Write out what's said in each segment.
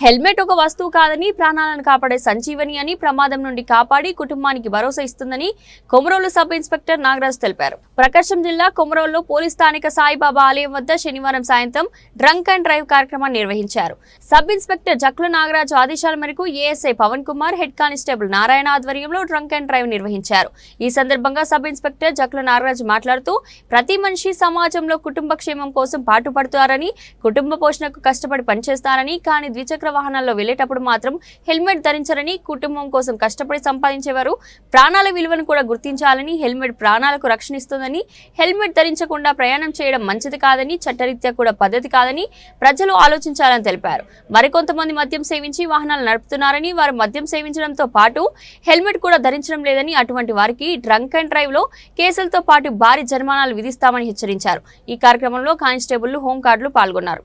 Helmet ఒక వస్తువు కాదని ప్రాణాలను కాపాడే సంజీవని అని ప్రమాదం నుండి కాపాడి కుటుంబానికి భరోసా ఇస్తుందని కొమరోలు సబ్ ఇన్స్పెక్టర్ నాగరాజ్ తెలిపారు. ప్రకాశం జిల్లా కొమరోలులో పోలీస్ స్థానిక సాయిబాబా ఆలయం వద్ద శనివారం సాయంత్రం డ్రంక్ అండ్ డ్రైవ్ కార్యక్రమాన్ని నిర్వహించారు. సబ్ ఇన్స్పెక్టర్ జక్ల నాగరాజు ఆదేశాల మేరకు ASI Pavan Kumar head constable Narayana ఆధ్వర్యంలో డ్రంక్ అండ్ డ్రైవ్ నిర్వహించారు. ఈ సందర్భంగా సబ్ ఇన్స్పెక్టర్ జక్ల నాగరాజు మాట్లాడుతూ ప్రతి మనిషి సమాజంలో కుటుంబ క్షేమం కోసం పాటుపడుతారని కుటుంబ పోషణకు కష్టపడి పనిచేస్తారని కానీ ద్విచక్ర వాహనాల్లో వెళ్ళేటప్పుడు మాత్రం హెల్మెట్ ధరించరని కుటుంబం కోసం కష్టపడి సంపాదించేవారు. ప్రాణాల విలువను కూడా గుర్తించాలని హెల్మెట్ ప్రాణాలకు రక్షణిస్తుందని హెల్మెట్ ధరించకుండా ప్రయాణం చేయడం మంచిది కాదని చట్టరీత్యా కూడా పద్ధతి కాదని ప్రజలు ఆలోచించాలని తెలిపారు. మరికొంతమంది మద్యం సేవించి వాహనాలు నడుపుతున్నారని వారు మద్యం సేవించడంతో పాటు హెల్మెట్ కూడా ధరించడం లేదని అటువంటి వారికి డ్రంక్ అండ్ డ్రైవ్లో కేసులతో పాటు భారీ జరిమానాలు విధిస్తామని హెచ్చరించారు. ఈ కార్యక్రమంలో కానిస్టేబుల్ హోంగార్డులు పాల్గొన్నారు.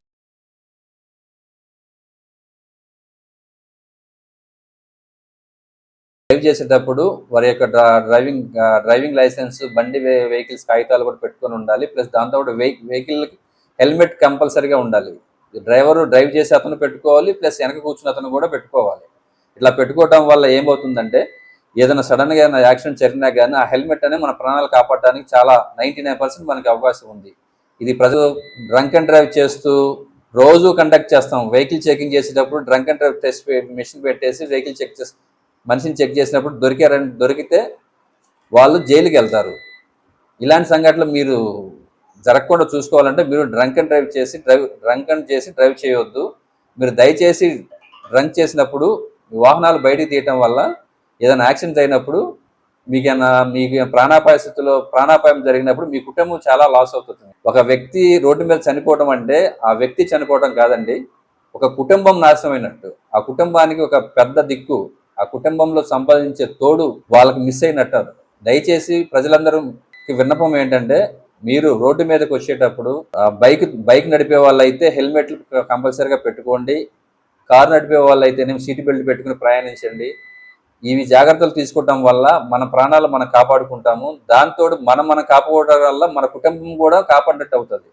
డ్రైవ్ చేసేటప్పుడు వారి యొక్క డ్రైవింగ్ డ్రైవింగ్ లైసెన్స్ బండి వెహికల్స్ కాగితాలు కూడా పెట్టుకొని ఉండాలి. ప్లస్ దాంతో పాటు వెహి వెహికల్ హెల్మెట్ కంపల్సరీగా ఉండాలి. డ్రైవర్ డ్రైవ్ చేసే అతను పెట్టుకోవాలి ప్లస్ వెనక కూర్చున్న అతను కూడా పెట్టుకోవాలి. ఇట్లా పెట్టుకోవటం వల్ల ఏమవుతుందంటే ఏదైనా సడన్గా ఏదైనా యాక్సిడెంట్ జరిగినా కానీ ఆ హెల్మెట్ అనేది మన ప్రాణాలు కాపాడడానికి చాలా నైంటీ నైన్ పర్సెంట్ మనకి అవకాశం ఉంది. ఇది ప్రజలు డ్రంక్ అండ్ డ్రైవ్ చేస్తూ రోజు కండక్ట్ చేస్తాం. వెహికల్ చెకింగ్ చేసేటప్పుడు drunk and drive test machine పెట్టేసి వెహికల్ చెక్ చేస్తాం మనిషిని చెక్ చేసినప్పుడు దొరికారని దొరికితే వాళ్ళు జైలుకి వెళ్తారు. ఇలాంటి సంఘటనలు మీరు జరగకుండా చూసుకోవాలంటే మీరు డ్రంక్ అండ్ డ్రైవ్ చేసి డ్రైవ్ డ్రంక్ అండ్ చేసి డ్రైవ్ చేయవద్దు మీరు దయచేసి డ్రంక్ చేసినప్పుడు మీ వాహనాలు బయటికి తీయటం వల్ల ఏదైనా యాక్సిడెంట్ అయినప్పుడు మీకైనా మీకు ప్రాణాపాయ స్థితిలో ప్రాణాపాయం జరిగినప్పుడు మీ కుటుంబం చాలా లాస్ అవుతుంది. ఒక వ్యక్తి రోడ్డు మీద చనిపోవడం అంటే ఆ వ్యక్తి చనిపోవడం కాదండి ఒక కుటుంబం నాశనమైనట్టు. ఆ కుటుంబానికి ఒక పెద్ద దిక్కు. ఆ కుటుంబంలో సంపాదించే తోడు వాళ్ళకి మిస్ అయినట్టు దయచేసి ప్రజలందరికి విన్నపం ఏంటంటే మీరు రోడ్డు మీదకి వచ్చేటప్పుడు ఆ బైక్ బైక్ నడిపే వాళ్ళైతే హెల్మెట్లు కంపల్సరీగా పెట్టుకోండి. కారు నడిపే వాళ్ళైతేనేమి సీట్ బెల్ట్ పెట్టుకుని ప్రయాణించండి. ఇవి జాగ్రత్తలు తీసుకోవటం వల్ల మన ప్రాణాలు మనం కాపాడుకుంటాము. దాంతో మనం మనం కాపాడటం వల్ల మన కుటుంబం కూడా కాపాడినట్టు అవుతుంది.